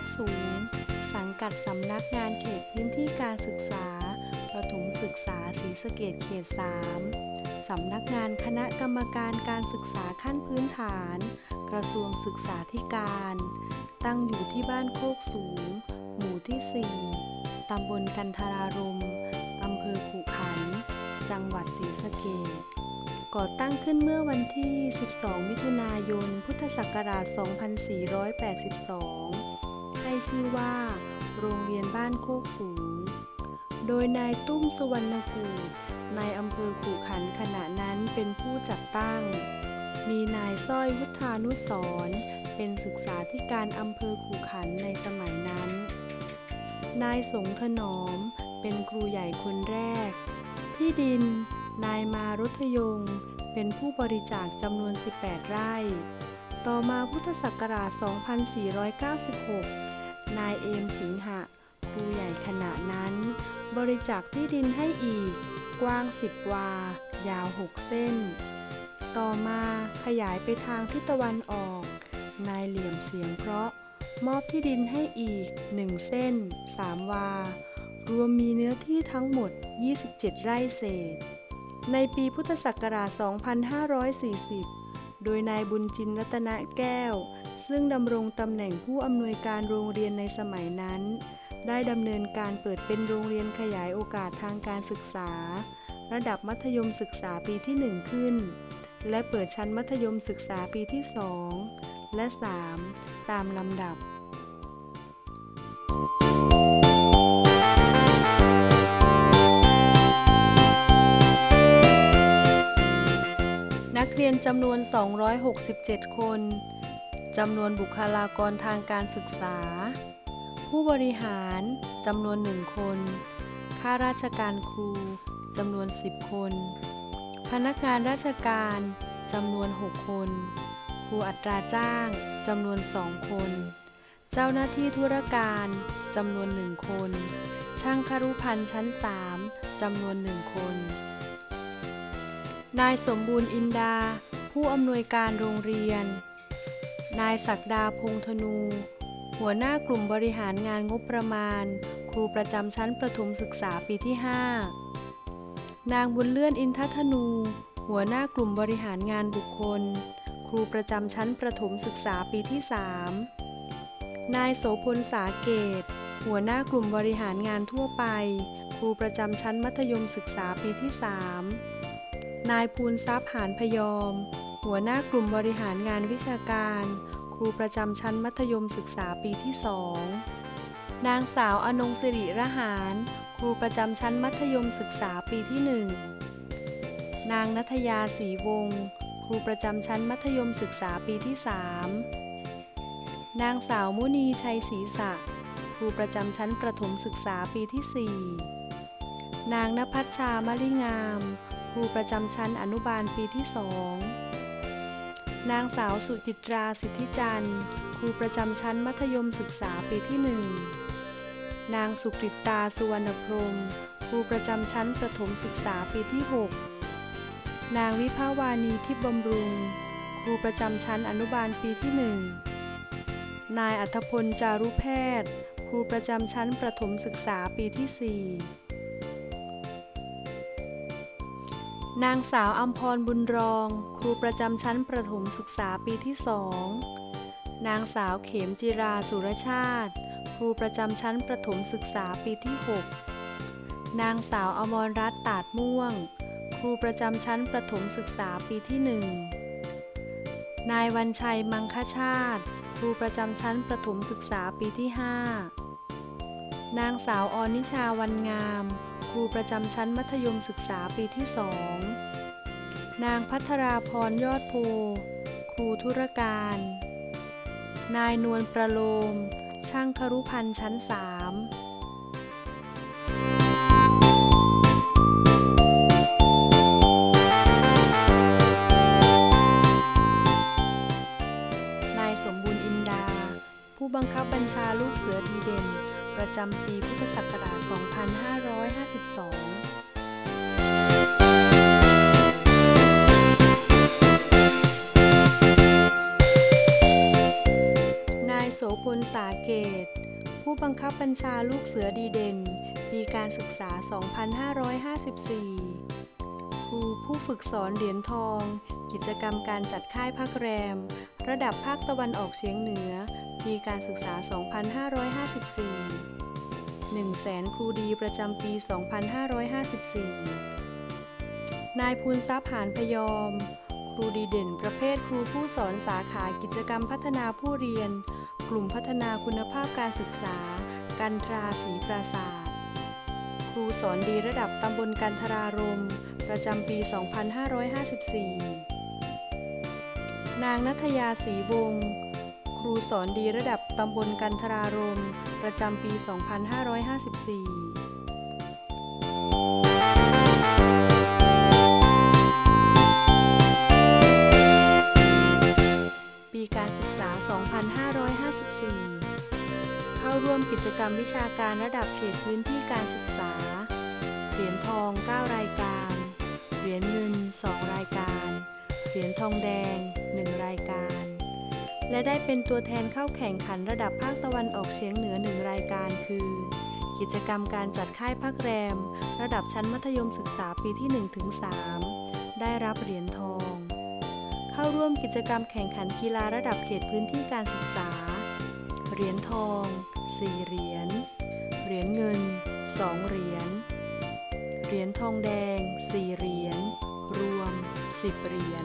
คกสูง สังกัดสำนักงานเขตพื้นที่การศึกษา ประถมศึกษาศรีสะเกดเขต 3 สำนักงานคณะกรรมการการศึกษาขั้นพื้นฐาน กระทรวงศึกษาธิการ ตั้งอยู่ที่บ้านโคกสูง หมู่ที่ 4 ตำบลกันทรารมอำเภอขุขัน จังหวัดศรีสะเกษก่อตั้งขึ้นเมื่อวันที่ 12 มิถุนายน พุทธศักราช 2482 ให้ชื่อว่า โรงเรียนบ้านโคกสูง โดยนายตุ้มสุวรรณกูลนายอำเภอขู่ขันขณะนั้นเป็นผู้จัดตั้ง มีนายสร้อยวุฒานุสรเป็นศึกษาธิการอำเภอขู่ขันในสมัยนั้น นายสงถนอมเป็นครูใหญ่คนแรก ที่ดิน นายมารุทยง เป็นผู้บริจาคจำนวน 18 ไร่ ต่อมาพุทธศักราช 2496 นายเอมสิงหะครูใหญ่ขณะนั้น บริจาคที่ดินให้อีก กว้าง10วา ยาว6เส้น ต่อมาขยายไปทางทิศตะวันออก นายเหลี่ยมเสียงเพราะมอบที่ดินให้อีก1เส้น3วา รวมมีเนื้อที่ทั้งหมด 27 ไร่เศษ ในปีพุทธศักราช 2540 โดยนายบุญจินรัตนแก้ว ซึ่งดำรงตำแหน่งผู้อำนวยการโรงเรียนในสมัยนั้น ได้ดำเนินการเปิดเป็นโรงเรียนขยายโอกาสทางการศึกษา ระดับมัธยมศึกษาปีที่ 1 ขึ้น และเปิดชั้นมัธยมศึกษาปีที่ 2 และ 3 ตามลำดับนักเรียนจำนวน 267 คน จำนวนบุคลากรทางการศึกษา ผู้บริหารจำนวน1คน ข้าราชการครูจำนวน 10 คน พนักงานราชการจำนวน 6 คน ครูอัตราจ้างจำนวน 2 คน เจ้าหน้าที่ธุรการจำนวน 1 คน ช่างคารุพันธ์ชั้น 3จำนวน 1 คน นายสมบูรณ์อินดา ผู้อำนวยการโรงเรียน นายศักดาพงธนู หัวหน้ากลุ่มบริหารงานงบประมาณ ครูประจำชั้นประถมศึกษาปีที่ 5 นางบุญเลื่อนอินทธนู หัวหน้ากลุ่มบริหารงานบุคคล ครูประจำชั้นประถมศึกษาปีที่ 3 นายโสพลสาเกต หัวหน้ากลุ่มบริหารงานทั่วไป ครูประจำชั้นมัธยมศึกษาปีที่ 3 นายภูนทรัพย์หานพยอม หัวหน้ากลุ่มบริหารงานวิชาการ ครูประจำชั้นมัธยมศึกษาปีที่2นางสาวอนงสิริระหารครูประจำชั้นมัธยมศึกษาปีที่1นางนัทยาศรีวงศ์ครูประจำชั้นมัธยมศึกษาปีที่3นางสาวมุนีชัยศรีษะครูประจำชั้นประถมศึกษาปีที่4นางนภัชชามลิงาม ครูประจำชั้นอนุบาลปีที่2 นางสาวสุจิตราสิทธิจันทร์ ครูประจำชั้นมัธยมศึกษาปีที่1นางสุกิตตาสุวรรณพรมครูประจำชั้นประถมศึกษาปีที่ 6 นางวิภาวานีทิพบำรุง ครูประจำชั้นอนุบาลปีที่1นายอัธพลจารุแพทย์ ครูประจำชั้นประถมศึกษาปีที่ 4 นางสาวอัมพรบุญรอง ครูประจำชั้นประถมศึกษาปีที่2นางสาวเขมจิราสุรชาติ ครูประจำชั้นประถมศึกษาปีที่ 6 นางสาวอมรรัตน์ตาดม่วง ครูประจำชั้นประถมศึกษาปีที่1นายวันชัยมังคชาติ ครูประจำชั้นประถมศึกษาปีที่ 5 นางสาวออนิชาวันงาม ครูประจำชั้นมัธยมศึกษาปีที่2นางพัทราพรยอดโพ ครูธุรการ นายนวลประโลม ช่างครุพันธ์ชั้น3นายสมบูรณ์อินดา ผู้บังคับบัญชาลูกเสือดีเด่น ประจำปีพุทธศักราช 2552นายโสพลสาเกต ผู้บังคับบัญชาลูกเสือดีเด่น ปีการศึกษา 2554 ครูผู้ฝึกสอนเหรียญทอง กิจกรรมการจัดค่ายพักแรม ระดับภาคตะวันออกเฉียงเหนือ ปีการศึกษา 2554 1แสนครูดีประจำปี 2554 นายภูนทรัพย์หานพยอม ครูดีเด่นประเภทครูผู้สอนสาขากิจกรรมพัฒนาผู้เรียน กลุ่มพัฒนาคุณภาพการศึกษา กันทราศรีปราศาสตร์ครูสอนดีระดับตำบลกันทรารม ประจำปี 2554 นางนัทยาศรีวงศ์ ครูสอนดีระดับตำบลกันทรารม ประจำปี 2554ปีการศึกษา 2554 เข้าร่วมกิจกรรมวิชาการระดับเขตพื้นที่การศึกษา เหรียญทอง 9 รายการ เหรียญเงิน 2 รายการ เหรียญทองแดง 1 รายการ และได้เป็นตัวแทนเข้าแข่งขันระดับภาคตะวันออกเฉียงเหนือ1รายการคือ กิจกรรมการจัดค่ายพักแรม ระดับชั้นมัธยมศึกษาปีที่ 1-3 ได้รับเหรียญทอง เข้าร่วมกิจกรรมแข่งขันกีฬาระดับเขตพื้นที่การศึกษา เหรียญทอง 4 เหรียญ เหรียญเงิน 2 เหรียญ เหรียญทองแดง 4 เหรียญ รวม 10 เหรียญ